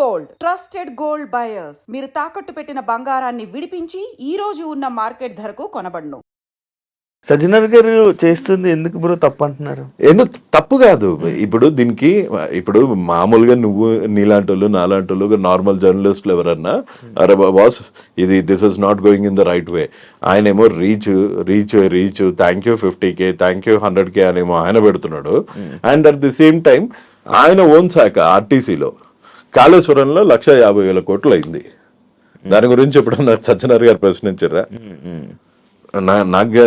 Gold. Trusted gold buyers. మీరు తాకట్టు పెట్టిన బంగారాన్ని విడిపించి ఈ రోజు ఉన్న మార్కెట్ ధరకు కొనబడును. సజ్జనర్ గారు చేస్తుంది ఎందుకు బ్రో తప్పు అంటున్నారు ఎందుకు తప్పు కాదు. ఇప్పుడు దీనికి ఇప్పుడు మామూలుగా నువ్వు నీలాంటి వాళ్ళు నాలాంటి వాళ్ళు నార్మల్ జర్నలిస్టులు ఎవరన్నా అరే బాస్ ఇది this is not going in the right way ఆయన ఏమో reach reach reach thank you fifty K thank you hundred K అనేమో ఆయన పెడుతున్నాడు. And at the same time ఆయన ఓన్ శాఖ ఆర్టీసీలో కాళేశ్వరంలో లక్ష యాభై వేల కోట్లు అయింది దాని గురించి ఎప్పుడన్నా సత్యనారాయణ గారు ప్రశ్నించారా? నాకు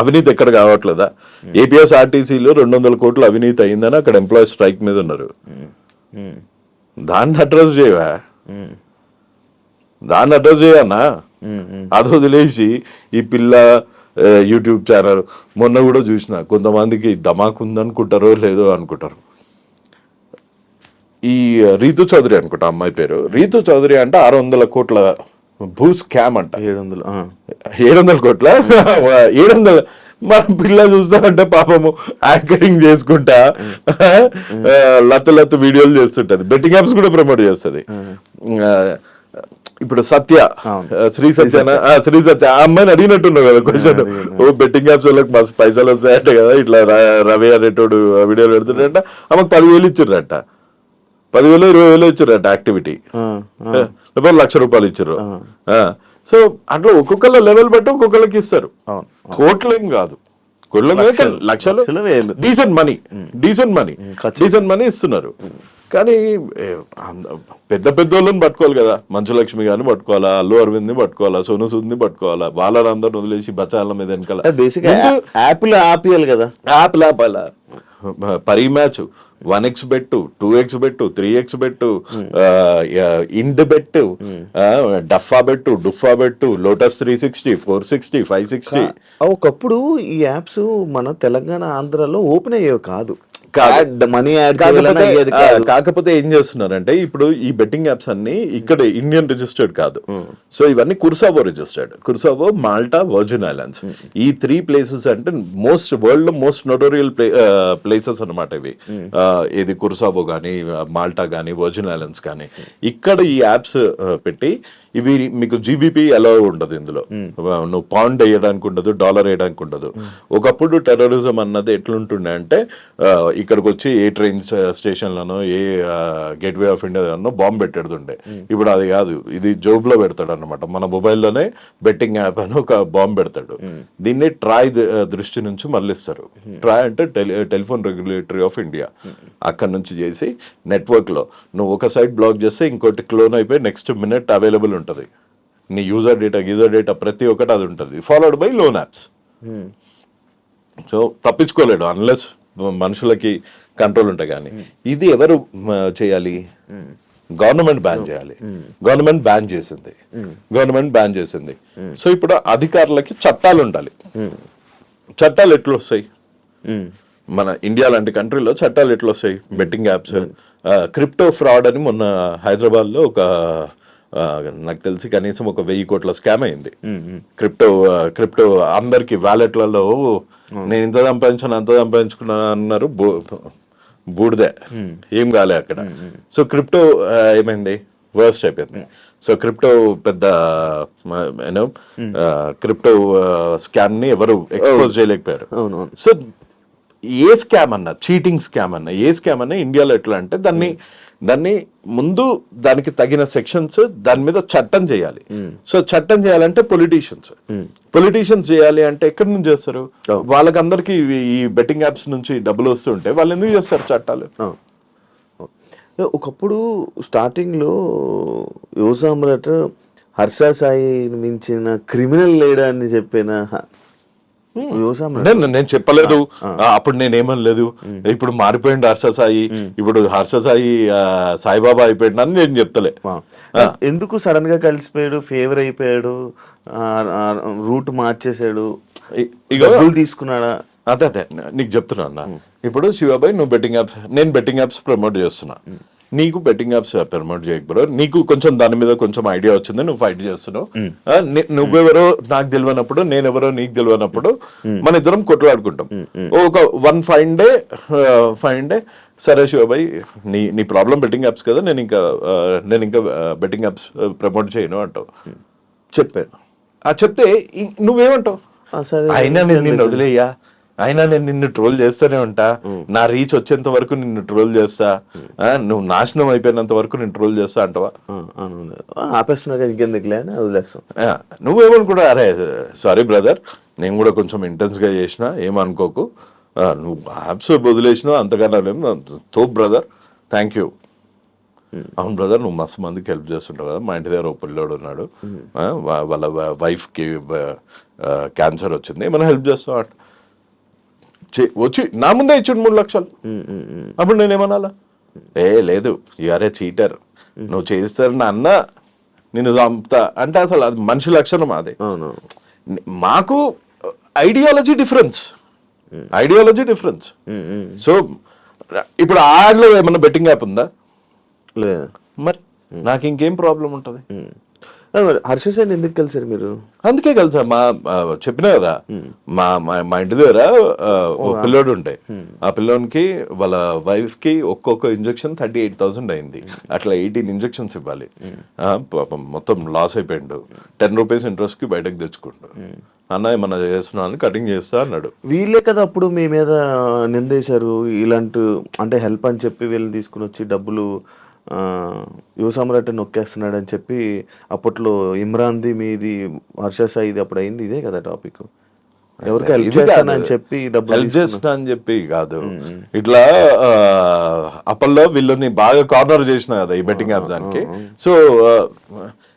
అవినీతి ఎక్కడ కావట్లేదా? ఏపీఎస్ ఆర్టీసీలో రెండు వందల కోట్లు అవినీతి అయిందని అక్కడ ఎంప్లాయీస్ స్ట్రైక్ మీద ఉన్నారు. దాన్ని అడ్రస్ చేయవా? దాన్ని అడ్రస్ చేయన్నా అది వదిలేసి ఈ పిల్ల యూట్యూబ్ ఛానల్ మొన్న కూడా చూసిన కొంతమందికి ధమాక్ ఉందనుకుంటారో లేదో అనుకుంటారు. ఈ రీతు చౌదరి అనుకుంటా అమ్మాయి పేరు. రీతు చౌదరి అంటే ఆరు వందల కోట్ల భూ స్కామ్ అంట. ఏడు వందలు. ఏడు వందల కోట్ల? ఏడు వందల మన పిల్ల చూస్తామంటే పాపము యాంకరింగ్ చేసుకుంటా. లత్తు లత్తు వీడియోలు చేస్తుంటది. బెట్టింగ్ యాప్స్ కూడా ప్రమోట్ చేస్తుంది. ఇప్పుడు సత్య శ్రీ సత్య శ్రీ సత్య. ఆ అమ్మాయిని అడిగినట్టున్నావు కదా క్వశ్చన్ ఓ బెట్టింగ్ యాప్స్ వాళ్ళకి మస్తు పైసలు వస్తాయంట కదా. ఇట్లా రవి అనేటోడు వీడియోలు పెడుతుండంట. ఆమెకు పదివేలు ఇచ్చిర్రట. పదివేలు ఇరవై వేలు ఇచ్చిర్రట యాక్టివిటీ. లేకపోతే లక్ష రూపాయలు ఇచ్చారు. సో అట్లా ఒక్కొక్కళ్ళ లెవెల్ బట్టి ఒక్కొక్కళ్ళకి ఇస్తారు. కోట్లేం కాదు. కోట్ల లక్షలు. Decent money decent money. Decent money ఇస్తున్నారు. కానీ పెద్ద పెద్ద వాళ్ళని పట్టుకోవాలి కదా. మంచులక్ష్మి గారిని పట్టుకోవాలా అల్లు అరవింద్ని పట్టుకోవాలా సోను సూద్ని పట్టుకోవాలా వాళ్ళందరూ వదిలేసి బచాల మీద వెనకాల. యాపిల్ ఆపియాలి కదా. యాప్ ల్యాప్ అలా Parimatch. One X bet two X bet three X bet ఇండ్ bet Dafabet Dafabet lotus three sixty four sixty five sixty. ఒకప్పుడు ఈ యాప్స్ మన తెలంగాణ ఆంధ్రాలో ఓపెన్ అయ్యేవి కాదు. మనీ కాకపోతే ఏం చేస్తున్నారంటే ఇప్పుడు ఈ బెట్టింగ్ యాప్స్ అన్ని ఇక్కడ ఇండియన్ రిజిస్టర్డ్ కాదు. సో ఇవన్నీ Curacao registered Curacao Malta Virgin Islands ఈ త్రీ ప్లేసెస్ అంటే మోస్ట్ వరల్డ్లో మోస్ట్ నోటోరియల్ ప్లేసెస్ అన్నమాట ఇవి. ఇది కుర్సావో కానీ మాల్టా కానీ వర్జిన్ ఐలాండ్స్ కానీ ఇక్కడ ఈ యాప్స్ పెట్టి ఇవి మీకు జీబీపీ ఎలా ఉండదు ఇందులో. నువ్వు పౌండ్ వేయడానికి ఉండదు డాలర్ వేయడానికి ఉండదు. ఒకప్పుడు టెర్రరిజం అన్నది ఎట్లుంటుండే అంటే ఇక్కడికి వచ్చి ఏ ట్రైన్ స్టేషన్లను ఏ గేట్వే ఆఫ్ ఇండియాలో బాంబు పెట్టేడుతుండే. ఇప్పుడు అది కాదు. ఇది జోబ్లో పెడతాడు అనమాట మన మొబైల్లోనే బెట్టింగ్ యాప్ అని ఒక బాంబు పెడతాడు. దీన్ని ట్రాయ్ దృష్టి నుంచి మళ్ళిస్తారు. ట్రాయ్ అంటే tele telephone regulatory of India. అక్కడ నుంచి చేసి నెట్వర్క్లో నువ్వు ఒక సైట్ బ్లాక్ చేస్తే ఇంకోటి క్లోన్ అయిపోయి నెక్స్ట్ మినిట్ అవైలబుల్ ఉంటుంది. నీ యూజర్ డేటా యూజర్ డేటా ప్రతి ఒక్కటి అది ఉంటుంది. Followed by loan apps. So తప్పించుకోలేడు. Unless మనుషులకి కంట్రోల్ ఉంటాయి కానీ ఇది ఎవరు చేయాలి? గవర్నమెంట్ బ్యాన్ చేయాలి. గవర్నమెంట్ బ్యాన్ చేసింది. గవర్నమెంట్ బ్యాన్ చేసింది. సో ఇప్పుడు అధికారులకి చట్టాలు ఉండాలి. చట్టాలు ఎట్లా వస్తాయి మన ఇండియా లాంటి కంట్రీలో చట్టాలు ఎట్లా వస్తాయి బెట్టింగ్ యాప్స్ క్రిప్టో ఫ్రాడ్ అని మొన్న హైదరాబాద్లో ఒక నాకు తెలిసి కనీసం ఒక వెయ్యి కోట్ల స్కామ్ అయింది. క్రిప్టో క్రిప్టో అందరికి వ్యాలెట్లలో నేను ఇంత సంపాదించాను అంత సంపాదించుకున్నాను అన్నారు బూడిదే. ఏం కాలే అక్కడ. సో క్రిప్టో ఏమైంది? వర్స్ట్ అయిపోయింది. సో క్రిప్టో పెద్ద యూనో క్రిప్టో స్కామ్ని ఎవరు ఎక్స్పోజ్ చేయలేకపోయారు. సో ఏ స్కామ్ అన్నా చీటింగ్ స్కామ్ అన్నా ఏ స్కామ్ అన్నా ఇండియాలో ఎట్లా అంటే దాన్ని దాన్ని ముందు దానికి తగిన సెక్షన్స్ దాని మీద చట్టం చేయాలి. సో చట్టం చేయాలంటే పొలిటీషియన్స్ పొలిటీషియన్స్ చేయాలి అంటే ఎక్కడి నుంచి చేస్తారు? వాళ్ళకందరికి ఈ బెట్టింగ్ యాప్స్ నుంచి డబ్బులు వస్తుంటే వాళ్ళు ఎందుకు చేస్తారు చట్టాలు? ఒకప్పుడు స్టార్టింగ్లో యువసామ్రాట్ హర్ష సాయి మించిన క్రిమినల్ లేడా అని చెప్పిన? యువసామ్రాట్ నేను నేను చెప్పలేదు. ఆ, అప్పుడు నేను ఏమనలేదు. ఇప్పుడు మారిపోయిండు హర్ష సాయి. ఇప్పుడు హర్ష సాయి సాయిబాబా అయిపోయిండు అని నేను చెప్తలే. ఎందుకు సడన్గా కలిసిపోయాడు? ఫేవర్ అయిపోయాడు. రూట్ మార్చేసాడు ఇ- ఇగో డబ్బులు తీసుకున్నాడా? అదే అదే. నీకు చెప్తున్నా ఇప్పుడు శివాబాయ్ నువ్వు బెట్టింగ్ యాప్స్ నేను బెట్టింగ్ యాప్స్ ప్రమోట్ చేస్తున్నా. నీకు బెట్టింగ్ యాప్స్ ప్రమోట్ చేయక బ్రో నీకు కొంచెం దాని మీద కొంచెం ఐడియా వచ్చింది నువ్వు ఫైట్ చేస్తున్నావు. ఆ, ని- నువ్వెవరో నాకు తెలియనప్పుడు నేనెవరో నీకు తెలియనప్పుడు మన ఇద్దరం కొట్లాడుకుంటాం. ఒక one five day five day సరే శివబాయ్ నీ నీ ప్రాబ్లం బెట్టింగ్ యాప్స్ కదా నేను ఇంకా ఆ, నేను ఇంకా బెట్టింగ్ యాప్స్ ప్రమోట్ చేయను అంటావు. చెప్పాడు ఆ చెప్తే నువ్వేమంటావు? అయినా నేను నిన్ను వదిలేయ్యా? అయినా నేను నిన్ను ట్రోల్ చేస్తూనే ఉంటా. నా రీచ్ వచ్చేంత వరకు నిన్ను ట్రోల్ చేస్తా. నువ్వు నాశనం అయిపోయినంత వరకు నేను ట్రోల్ చేస్తా అంటావా? ఆ, అవును. ఆ, ఆపేస్తున్నా కానీ ఇంకెందుకులే అని వదిలేస్తాం. అరే సారీ బ్రదర్ నేను కూడా కొంచెం ఇంటెన్స్గా చేసిన ఏమనుకోకు. నువ్వు యాప్స్ వదిలేసినావు అంతకన్నా తో బ్రదర్ థ్యాంక్ యూ అవును బ్రదర్ నువ్వు మస్తు మందికి హెల్ప్ చేస్తుంటావు కదా. మా ఇంటి దగ్గర ఓ పిల్లోడు ఉన్నాడు. వాళ్ళ వైఫ్కి క్యాన్సర్ వచ్చింది. ఏమైనా హెల్ప్ చేస్తావు? అంట వచ్చి నా ముందే ఇచ్చిండు మూడు లక్షలు. అప్పుడు నేనేమనాలా? ఏ లేదు. యూఆర్ఏ చీటర్ నువ్వు చేస్తారని అన్న నేను చంపుతా. అంటే అసలు అది మనిషి లక్షణం అది మాకు ideology difference ideology difference. So ఇప్పుడు ఆడ్లో ఏమన్నా బెట్టింగ్ యాప్ ఉందా? లేదు. మరి నాకు ఇంకేం ప్రాబ్లం ఉంటుంది? హర్ష సార్ ఎందుకు కలిసారు మీరు? అందుకే కలిసా. మా చెప్పినా కదా. మా మా- ఇంటి దగ్గర ఓ పిల్లోడు ఉండే. ఆ పిల్లోనికి వాళ్ళ వైఫ్కి ఒక్కొక్క ఇంజెక్షన్ థర్టీ ఎయిట్ థౌసండ్ అయింది అట్లా ఎయిటీన్ ఇంజెక్షన్స్ ఇవ్వాలి. మొత్తం లాస్ అయిపోయిండు. టెన్ రూపీస్ ఇంట్రెస్ట్కి బయటకు తెచ్చుకుండు. అన్న ఏమన్నా చేస్తున్నా అని కటింగ్ చేస్తా అన్నాడు. వీళ్ళే కదా అప్పుడు మీ మీద నిందేశారు. ఇలాంటి అంటే హెల్ప్ అని చెప్పి వీళ్ళని తీసుకుని వచ్చి డబ్బులు ఆ, యువ సమ్రాట్ నొక్కేస్తున్నాడు అని చెప్పి అప్పట్లో ఇమ్రాన్ది మీది హర్ష సాయిది అప్పుడు అయింది ఇదే కదా టాపిక్. ఎవరికి హెల్ప్ ఇది చేస్తానని కాదు. చెప్పి హెల్ప్ చేస్తున్నా అని చెప్పి కాదు. ఇట్లా అప్పల్లో వీళ్ళని బాగా కార్నర్ చేసిన కదా ఈ బెట్టింగ్ యాప్స్ దానికి. సో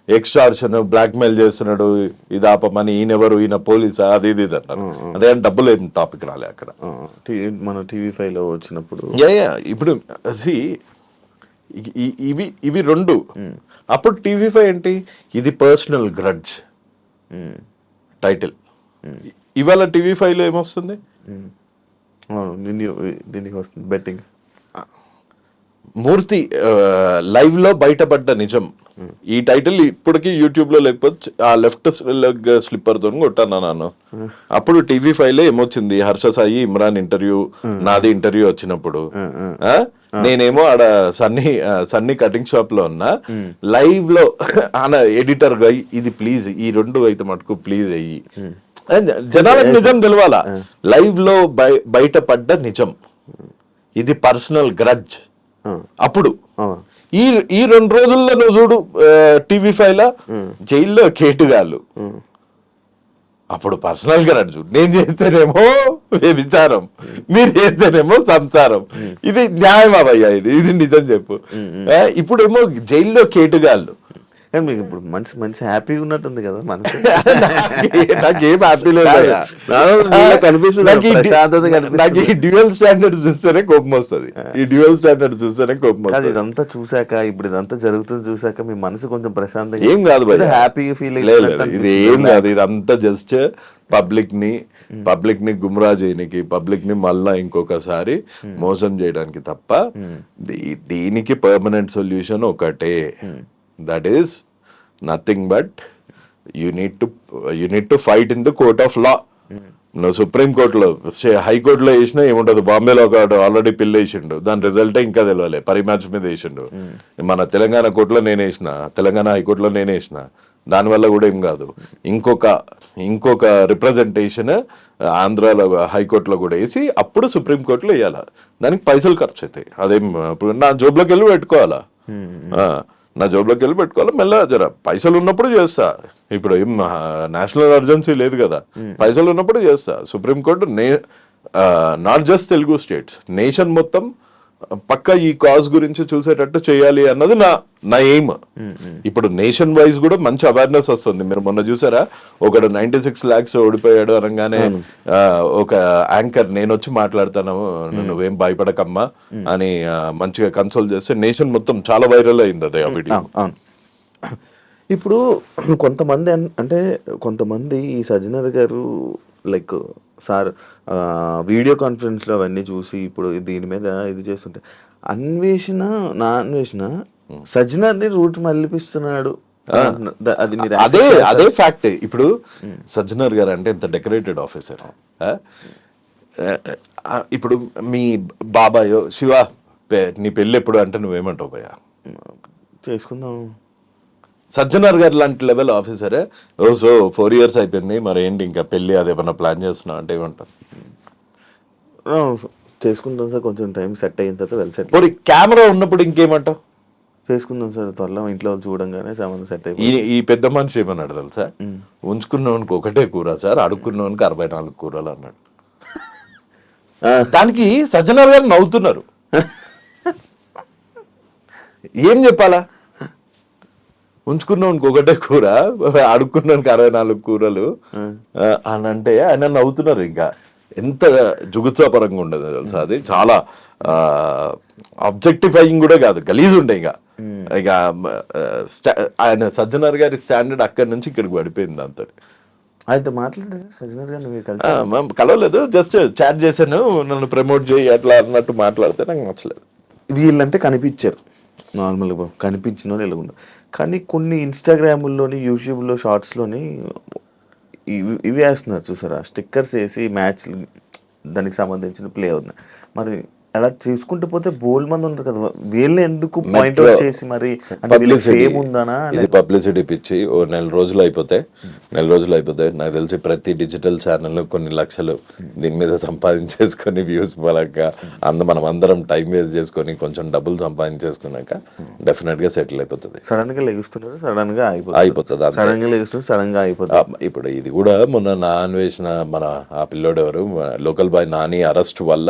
ఎక్స్ట్రార్షన్ బ్లాక్ మెయిల్ చేస్తున్నాడు ఇది ఆపమని ఈయనెవరు ఈయన పోలీసా అది ఇది ఇది అన్నారు. అదే అని డబ్బులు ఏం టాపిక్ రాలే అక్కడ. మన టీవీ ఫైవ్లో వచ్చినప్పుడు ఇప్పుడు సి ఇవి ఇవి రెండు. అప్పుడు టీవీ ఫైవ్ ఏంటి? ఇది పర్సనల్ గ్రడ్జ్ టైటిల్ ఇవాళ టీవీ ఫైవ్లో ఏమొస్తుంది దీనికి వస్తుంది బెట్టింగ్ మూర్తి లైవ్లో బయటపడ్డ నిజం. ఈ టైటిల్ ఇప్పటికీ యూట్యూబ్లో లేకపోతే ఆ లెఫ్ట్ లెగ్ స్లిప్పర్తో కొట్టాను నాను అప్పుడు టీవీ ఫైవ్లో ఏమొచ్చింది? హర్ష సాయి ఇమ్రాన్ ఇంటర్వ్యూ నాది ఇంటర్వ్యూ వచ్చినప్పుడు? నేనేమో ఆడ సన్నీ సన్నీ కటింగ్ షాప్లో ఉన్నా. లైవ్లో ఆన ఎడిటర్గా ఇది ప్లీజ్ ఈ రెండు అయితే మటుకు ప్లీజ్ అయ్యి జనాలకు నిజం తెలవాలా? లైవ్లో బయ- బయటపడ్డ నిజం. ఇది పర్సనల్ గ్రడ్జ్. అప్పుడు. ఈ ఈ రెండు రోజుల్లో నువ్వు చూడు టీవీ ఫైవ్ లా జైల్లో కేటుగాళ్ళు. అప్పుడు పర్సనల్గా నడుచు నేను చేస్తేనేమో విచారం మీరు చేస్తేనేమో సంసారం. ఇది న్యాయం అవయ్యా ఇది. ఇది నిజం చెప్పు. ఇప్పుడేమో జైల్లో కేటుగాళ్ళు. కానీ మీకు ఇప్పుడు మంచి మంచి హ్యాపీగా ఉన్నట్టుంది కదా మనసు. నాకేం హ్యాపీ నీలో కనిపిస్తుంది, నాకు ఈ డ్యూయల్ స్టాండర్డ్స్ చూస్తేనే కోపం వస్తుంది. ఈ డ్యూయల్ స్టాండర్డ్స్ చూస్తేనే కోపం వస్తుంది. ఇదంతా చూసాక ఇప్పుడు ఇదంతా జరుగుతుంది చూసాక మీ మనసు కొంచెం ప్రశాంతంగా ఏం కాదు భయ్యా. హ్యాపీగా ఫీల్ లేదు, లేదు. ఇది ఏం కాదు. ఇది అంతా జస్ట్ పబ్లిక్ని పబ్లిక్ని గుమ్రా చేయడానికి పబ్లిక్ని మళ్ళా ఇంకొకసారి మోసం చేయడానికి తప్ప దీనికి పర్మనెంట్ సొల్యూషన్ ఒకటే. That is nothing but you need to you need to fight in the court of law నువ్వు సుప్రీం కోర్టులో హైకోర్టులో వేసినా ఏముంటది బాంబేలో ఒక ఆల్రెడీ పిల్ల వేసిండు. దాని రిజల్టే ఇంకా తెలియలే పరి మ్యాచ్ మీద వేసిండు. మన తెలంగాణ కోర్టులో నేను వేసిన. తెలంగాణ హైకోర్టులో నేను వేసిన. దానివల్ల కూడా ఏం కాదు. ఇంకొక ఇంకొక రిప్రజెంటేషన్ ఆంధ్రాలో హైకోర్టులో కూడా వేసి అప్పుడు సుప్రీం కోర్టులో వేయాలి? దానికి పైసలు ఖర్చు అవుతాయి. అదేం ఇప్పుడు నా జోబులోకి వెళ్ళి పెట్టుకోవాలా? ఆ, నా జోబులోకి వెళ్ళి పెట్టుకోవాలి. మెల్లగా జర పైసలు ఉన్నప్పుడు చేస్తా. ఇప్పుడు ఏం నేషనల్ అర్జెన్సీ లేదు కదా. పైసలు ఉన్నప్పుడు చేస్తా. సుప్రీంకోర్టు నే not just Telugu states nation మొత్తం పక్క ఈ కాజ్ గురించి చూసేటట్టు చేయాలి అన్నది నా నా ఎయిమ్ ఇప్పుడు నేషన్ వైజ్ కూడా మంచి అవేర్నెస్ వస్తుంది. మీరు మొన్న చూసారా? ఒకడు నైన్టీ సిక్స్ ల్యాక్స్ ఓడిపోయాడు అనగానే ఒక యాంకర్ నేను వచ్చి మాట్లాడతాను నువ్వేం భయపడకమ్మా అని మంచిగా కన్సోల్ చేస్తే నేషన్ మొత్తం చాలా వైరల్ అయింది అదే ఆ వీడియో ఇప్పుడు కొంతమంది అంటే కొంతమంది ఈ సజ్జనర్ గారు లైక్ సార్ వీడియో కాన్ఫరెన్స్లో అవన్నీ చూసి ఇప్పుడు దీని మీద ఇది చేస్తుంటే అన్వేషణ నా అన్వేషణ సజ్జనర్ని రూట్ మళ్ళిపిస్తున్నాడు అది మీరు అదే అదే ఫ్యాక్ట్ ఇప్పుడు సజ్జనర్ గారు అంటే ఎంత డెకరేటెడ్ ఆఫీసర్ ఇప్పుడు మీ బాబాయో శివ నీ పెళ్ళి ఎప్పుడు అంటే నువ్వేమంటావు భయ్యా? చేసుకుందాం సజ్జనార్ గారు లాంటి లెవెల్ ఆఫీసరే ఓ సో ఫోర్ ఇయర్స్ అయిపోయింది. మరి ఏంటి ఇంకా పెళ్ళి అదేమన్నా ప్లాన్ చేస్తున్నావు? అంటే ఏమంటారు ఆ, చేసుకుందాం సార్. కొంచెం టైం సెట్ అయిన తర్వాత వెల్ సెట్ మరి కెమెరా ఉన్నప్పుడు ఇంకేమంటావు? చేసుకుందాం సార్. త్వరలో ఇంట్లో వాళ్ళు చూడంగానే సంబంధం సెట్ అయిపోయింది ఈ పెద్ద మనిషి ఏమన్నాడు తెలుసా ఉంచుకున్నవానికి ఒకటే కూర సార్ అడుక్కున్నవానికి అరవై నాలుగు కూరలు అన్నాడు. దానికి సజ్జనార్ గారు నవ్వుతున్నారు. ఏం చెప్పాలా? ఉంచుకున్నవానికి ఒకటే కూర. అడుక్కున్నానికి అరవై నాలుగు కూరలు. అని అంటే ఆయన నవ్వుతున్నారు ఇంకా. ఎంత జుగుత్సాపరంగా ఉండదు తెలుసా అది. చాలా ఆబ్జెక్టిఫైయింగ్ కూడా కాదు గలీజ్ ఉండే ఇక. ఇక ఆయన సజ్జనార్ గారి స్టాండర్డ్ అక్కడి నుంచి ఇక్కడికి పడిపోయింది అంత ఆయనతో మాట్లాడారు కలవలేదు జస్ట్ చాట్ చేశాను నన్ను ప్రమోట్ చేయి అట్లా అన్నట్టు మాట్లాడితే నాకు నచ్చలేదు. వీళ్ళంటే కనిపించారు. నార్మల్గా కనిపించిన వాళ్ళు కానీ కొన్ని ఇన్స్టాగ్రాముల్లోని యూట్యూబ్లో షార్ట్స్లోని ఇవి ఇవి వేస్తున్నారు చూసారా? స్టిక్కర్స్ వేసి మ్యాచ్ దానికి సంబంధించిన ప్లే అవుతుంది మరి అలా చూసుకుంటూ పోతే బోల్డ్ మంది ఉంటారు కదా. వీళ్ళని ఎందుకు పాయింట్ అవుట్ చేసి మరి ఉందనా ఇది పబ్లిసిటీ పిచ్చి. ఓ నెల రోజులు అయిపోతే నెల రోజులు అయిపోతే నాకు తెలిసి ప్రతి డిజిటల్ ఛానల్ కొన్ని లక్షలు దీని మీద సంపాదించేసుకొని వ్యూస్ పరంగా అంద మనం అందరం టైం వేస్ట్ చేసుకొని కొంచెం డబ్బులు సంపాదించేసుకున్నాక డెఫినెట్గా సెటిల్ అయిపోతుంది. సడన్గా లెగుస్తున్నారు సడన్గా అయిపోతుంది. సడన్గా లెగుస్తున్నారు సడన్గా అయిపోతుంది. ఇప్పుడు ఇది కూడా మొన్న నా అన్వేషణ మన ఆ పిల్లోడు ఎవరు? లోకల్ బాయ్ నాని అరెస్ట్ వల్ల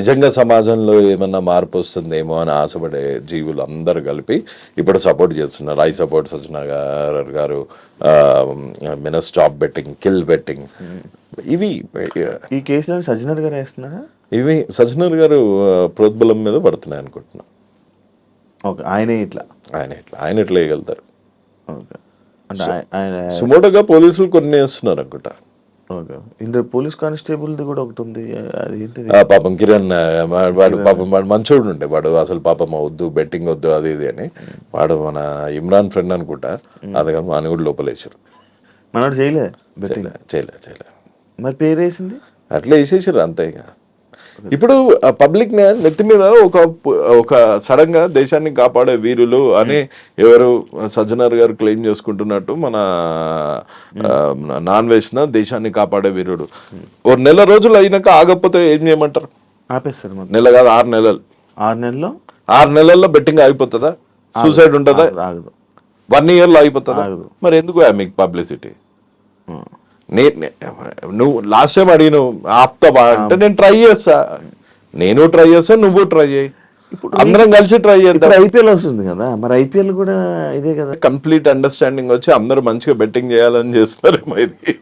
నిజంగా సమాజంలో ఏమన్నా మార్పు వస్తుందేమో అని ఆశపడే జీవులు అందరూ కలిపి ఇప్పుడు సపోర్ట్ చేస్తున్నారు. ఐ సపోర్ట్ సజ్జనగర్ గారు మిన స్టాప్ బెట్టింగ్ కిల్ బెట్టింగ్. ఇవి ఈ కేసులో సజ్జనర్ గారు వేస్తున్నారా? ఇవి సజ్జనర్ గారు ప్రోద్బలం మీద పడుతున్నాయి అనుకుంటున్నా. ఓకే ఆయనే ఇట్లా? ఆయన ఎట్లా ఆయన ఎట్లా వేయగలుగుతారు. ఓకే. అంటే సుమోటోగా పోలీసులు కొన్ని వేస్తున్నారు అనుకుంటా. ఇందులో పోలీస్ కానిస్టేబుల్ది కూడా ఒకటి ఉంది. ఆ పాపం కిరణ్ వాడు పాపం వాడు మంచోడు ఉండే. వాడు అసలు పాపం వద్దు బెట్టింగ్ వద్దు అది ఇది అని. వాడు మన ఇమ్రాన్ ఫ్రెండ్ అనుకుంటా. అది కాదు అని కూడా లోపలేసారు మనోడు చేయలే చేయలే చేయలే మరి పేరు వేసింది అట్లా వేసేసారు అంతే ఇక. ఇప్పుడు పబ్లిక్ నెత్తి మీద ఒక ఒక సడన్గా దేశాన్ని కాపాడే వీరులు అని ఎవరు సజ్జనార్ గారు క్లెయిమ్ చేసుకుంటున్నట్టు మన ఆ, నాన్ వేసిన దేశాన్ని కాపాడే వీరుడు. ఓ నెల రోజులు అయినాక ఆగకపోతే ఏం చేయమంటారు? ఆపేస్తారు నెల కాదు ఆరు నెలలు. ఆరు నెలల్లో? ఆరు నెలల్లో బెట్టింగ్ అయిపోతుందా సూసైడ్ ఉంటుందా? వన్ ఇయర్లో అయిపోతుందా ఆగదు. మరి ఎందుకు మీకు పబ్లిసిటీ? ఆ. నే నే- నువ్వు లాస్ట్ టైం అడిగినావు ఆప్తావా అంటే నేను ట్రై చేస్తా. నేను ట్రై చేస్తా నువ్వు ట్రై చేయి. అందరం కలిసి ట్రై చేద్దాం. ఇప్పుడు ఐపీఎల్ వస్తుంది కదా మరి ఐపీఎల్ కూడా ఇదే కదా. కంప్లీట్ అండర్స్టాండింగ్ వచ్చి అందరూ మంచిగా బెట్టింగ్ చేయాలని చేస్తున్నారు ఇది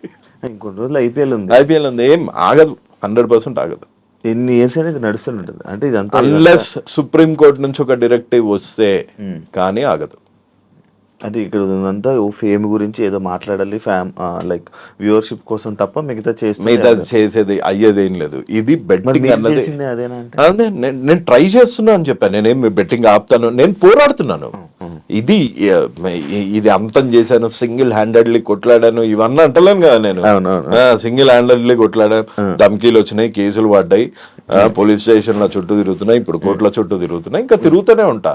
ఇంకొన్ని రోజులు ఐపీఎల్ ఉంది. ఐపీఎల్ ఉంది. ఏం ఆగదు. హండ్రెడ్ పర్సెంట్ ఆగదు. ఎన్ని ఇయర్స్ అనేది నడుస్తూనే ఉంటుంది. అంటే ఇదంతా అన్లెస్ సుప్రీం కోర్ట్ నుంచి ఒక డైరెక్టివ్ వస్తే కానీ ఆగదు. అంటే ఇక్కడ ఉందంతా ఫేమ్ గురించి ఏదో మాట్లాడాలి ఫ్యామ్ లైక్ వ్యూవర్షిప్ కోసం తప్ప మిగతా చేస్తుంది మిగతా చేసేది అయ్యేది ఏం లేదు. ఇది బెట్టింగ్ అన్నది అదే నేను ట్రై చేస్తున్నా అని చెప్పాను నేనేం బెట్టింగ్ ఆపుతాను నేను పోరాడుతున్నాను. ఇది ఇది అంతం చేశాను సింగిల్ హ్యాండెడ్లీ కొట్లాడాను ఇవన్నీ అంటలేను కదా నేను. సింగిల్ హ్యాండెడ్లీ కొట్లాడాను ధమ్కీలు వచ్చినాయి కేసులు పడ్డాయి పోలీస్ స్టేషన్ల చుట్టూ తిరుగుతున్నాయి ఇప్పుడు కోర్టుల చుట్టూ తిరుగుతున్నాయి ఇంకా తిరుగుతూనే ఉంటా.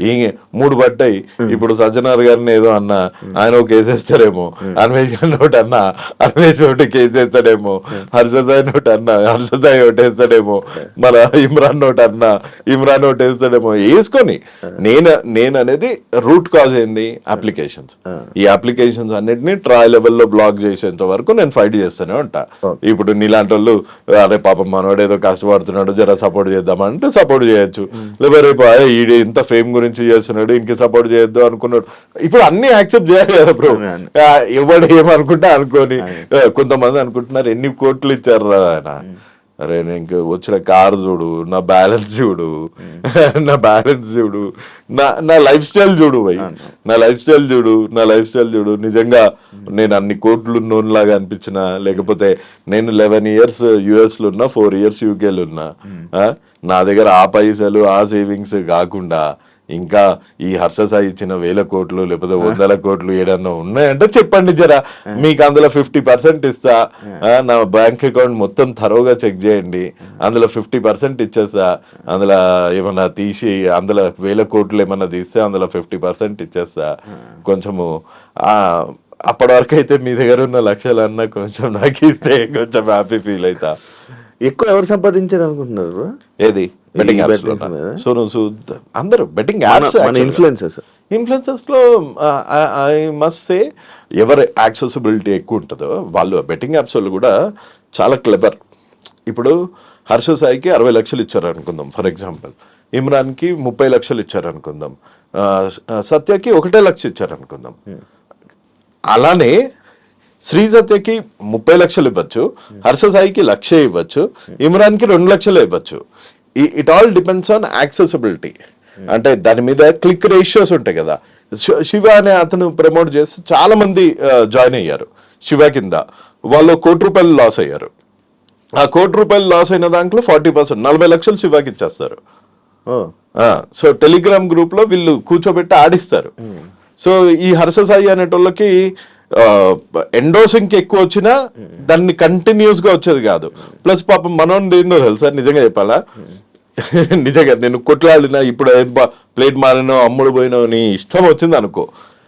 ఈ మూడు పడ్డాయి. ఇప్పుడు సజ్జనార్ గారిని ఏదో అన్నా ఆయన ఒక కేసు వేస్తాడేమో. అన్వేష్ గారిని ఒకటి అన్నా అన్వేష్ ఒకటి కేసు వేస్తాడేమో. హర్షసాయి ఒకటి అన్నా హర్షసాయి ఒకటి వేస్తాడేమో. మన ఇమ్రాన్ ఒకటి అన్నా ఇమ్రాన్ ఒకటి వేస్తాడేమో. వేసుకొని నేను నేను అనేది రూట్ కాజ్ ఏంది? అప్లికేషన్స్. ఈ అప్లికేషన్స్ అన్నిటిని ట్రయల్ లెవెల్లో బ్లాక్ చేసేంత వరకు నేను ఫైట్ చేస్తూనే ఉంటా. ఇప్పుడు నీలాంటి వాళ్ళు అరే పాపం మనోడు ఏదో కష్టపడుతున్నాడు జర సపోర్ట్ చేద్దామంటే సపోర్ట్ చేయొచ్చు. లేకపోతే రేపు "అయ్య, ఈడు ఇంత ఫేమ్ గురించి చేస్తున్నాడు ఇంక సపోర్ట్ చేయొద్దు అనుకున్నాడు. ఇప్పుడు అన్ని యాక్సెప్ట్ చేయాలి కదా బ్రో ఎవడు ఏమనుకుంటే అనుకోని కొంతమంది అనుకుంటున్నారు ఎన్ని కోట్లు ఇచ్చారు రా ఆయన? అరే నేను ఇంక వచ్చిన కార్ చూడు నా బ్యాలెన్స్ చూడు నా బ్యాలెన్స్ చూడు నా నా లైఫ్ స్టైల్ చూడు భయ్. నా లైఫ్ స్టైల్ చూడు నా లైఫ్ స్టైల్ చూడు. నిజంగా నేను అన్ని కోట్లు నోన్ లాగా అనిపించిన లేకపోతే నేను లెవెన్ ఇయర్స్ యుఎస్లో ఉన్నా ఫోర్ ఇయర్స్ యూకేలో ఉన్నా? నా దగ్గర ఆ పైసలు ఆ సేవింగ్స్ కాకుండా ఇంకా ఈ హర్ష సాయి ఇచ్చిన వేల కోట్లు లేకపోతే వందల కోట్లు ఏడన్నా ఉన్నాయంటే చెప్పండి జరా. మీకు అందులో ఫిఫ్టీ పర్సెంట్ ఇస్తా. నా బ్యాంక్ అకౌంట్ మొత్తం తరోగా చెక్ చేయండి. అందులో ఫిఫ్టీ పర్సెంట్ ఇచ్చేస్తా. అందులో ఏమన్నా తీసి అందులో వేల కోట్లు ఏమన్నా తీస్తే అందులో ఫిఫ్టీ పర్సెంట్ ఇచ్చేస్తా. కొంచెము ఆ అప్పటి వరకు అయితే మీ దగ్గర ఉన్న లక్షలన్నా కొంచెం నాకు ఇస్తే కొంచెం హ్యాపీ ఫీల్ అవుతా ఎక్కువ ఎవరు సంపాదించారు అనుకుంటున్నారు? ఏది? Betting apps? సోను సూద్ అందరూ బెట్టింగ్ యాప్స్ ఇన్ఫ్లుయెన్సెస్లో ఐ మస్ట్ సే ఎవరి యాక్సెసిబిలిటీ ఎక్కువ ఉంటుందో వాళ్ళు బెట్టింగ్ యాప్స్ వాళ్ళు కూడా చాలా క్లెవర్ ఇప్పుడు హర్ష సాయికి అరవై లక్షలు ఇచ్చారు అనుకుందాం ఫర్ ఎగ్జాంపుల్ ఇమ్రాన్కి ముప్పై లక్షలు ఇచ్చారు అనుకుందాం సత్యకి ఒకటే లక్ష ఇచ్చారు అనుకుందాం అలానే శ్రీ సత్యకి ముప్పై లక్షలు ఇవ్వచ్చు హర్ష సాయికి లక్ష ఇవ్వచ్చు ఇమ్రాన్కి రెండు లక్షలు ఇవ్వచ్చు. It all depends on accessibility అంటే దాని మీద క్లిక్ రేషియోస్ ఉంటాయి కదా. శివ అనే అతను ప్రమోట్ చేసి చాలా మంది జాయిన్ అయ్యారు శివ కింద. వాళ్ళు కోటి రూపాయలు లాస్ అయ్యారు. ఆ కోటి రూపాయలు లాస్ అయిన దాంట్లో ఫార్టీ పర్సెంట్ నలభై లక్షలు శివకి ఇచ్చేస్తారు. సో టెలిగ్రామ్ గ్రూప్లో వీళ్ళు కూర్చోబెట్టి ఆడిస్తారు. సో ఈ హర్ష సాయి అనేటోళ్ళకి ఎండోసింగ్ ఎక్కువ వచ్చినా దాన్ని కంటిన్యూస్గా వచ్చేది కాదు. ప్లస్ పాపం మనోని ఏందో తెలుసా? నిజంగా చెప్పాలా? నిజంగా నేను కొట్లాడినా ఇప్పుడు ప్లేట్ మారినో అమ్ముడు పోయినో నీ ఇష్టం వచ్చింది అనుకో